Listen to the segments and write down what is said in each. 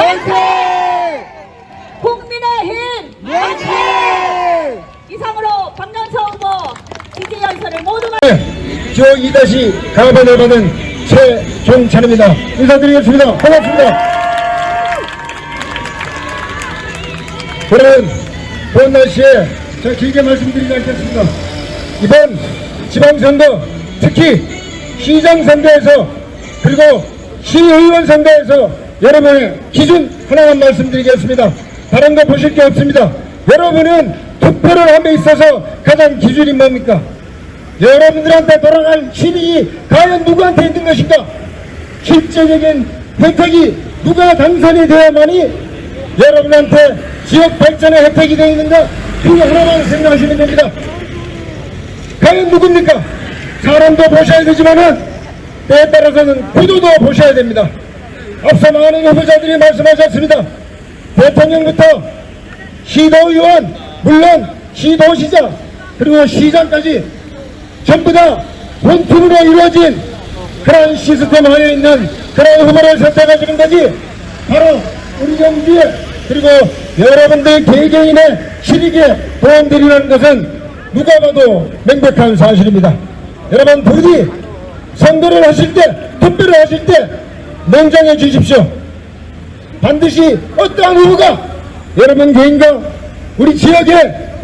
만세! 국민의힘 만세! 이상으로 박명수 후보 지지 연설을 모두 마저 2다시 가반을 받은 최종찬입니다. 인사드리겠습니다. 반갑습니다. 그러면 본 날씨에 제가 길게 말씀드리지 않겠습니다. 이번 지방선거 특히 시장 선거에서 그리고 시의원 선거에서 여러분의 기준 하나만 말씀드리겠습니다. 다른 거 보실 게 없습니다. 여러분은 투표를 함에 있어서 가장 기준이 뭡니까? 여러분들한테 돌아갈 힘이 과연 누구한테 있는 것인가? 실제적인 혜택이 누가 당선이 되어야만이 여러분한테 지역 발전의 혜택이 되어 있는가? 그거 하나만 생각하시면 됩니다. 과연 누굽니까? 사람도 보셔야 되지만은 때에 따라서는 구도도 보셔야 됩니다. 앞서 많은 후보자들이 말씀하셨습니다. 대통령부터 시도의원, 물론 시도시장, 그리고 시장까지 전부 다 본팀으로 이루어진 그런 시스템 하에 있는 그런 후보를 선택하시는 것이 바로 우리 경기에 그리고 여러분들 개개인의 실익에 도움드리는 것은 누가 봐도 명백한 사실입니다. 여러분 부디 선거를 하실 때 투표를 하실 때 명장해 주십시오. 반드시 어떠한 후보가 여러분 개인과 우리 지역의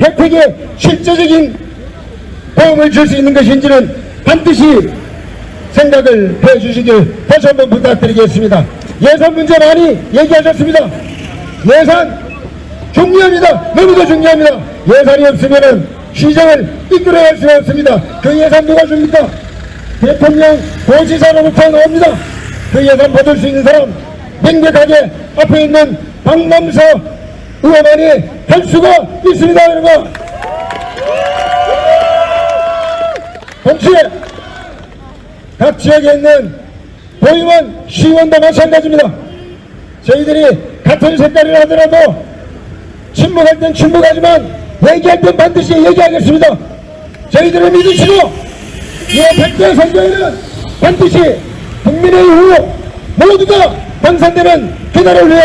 혜택에 실제적인 도움을 줄 수 있는 것인지는 반드시 생각을 해 주시길 다시 한번 부탁드리겠습니다. 예산 문제 많이 얘기하셨습니다. 예산 중요합니다. 너무도 중요합니다. 예산이 없으면 시장을 이끌어갈 수가 없습니다. 그 예산 누가 줍니까? 대통령 고지사로부터 나옵니다. 그 예산 받을 수 있는 사람 명백하게 앞에 있는 박남서 의원만이 할 수가 있습니다. 여러분. 동시에 각 지역에 있는 도의원, 시의원도 마찬가지입니다. 저희들이 같은 색깔이라 하더라도 침묵할 땐 침묵하지만 얘기할 땐 반드시 얘기하겠습니다. 저희들을 믿으시고 이 100대 선거에는 반드시 국민의 후보 모두가 당선되는 그날을 위해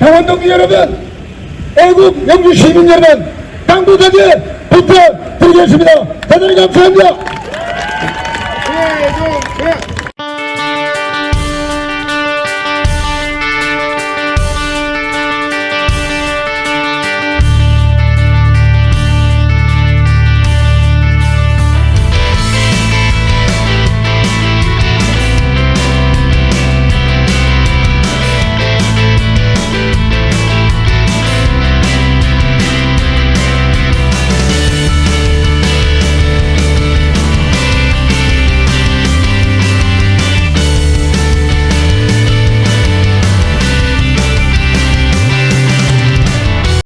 강원동기 여러분 애국 영주 시민 여러분 당부자께 부탁드리겠습니다. 대단히 감사합니다. 최종대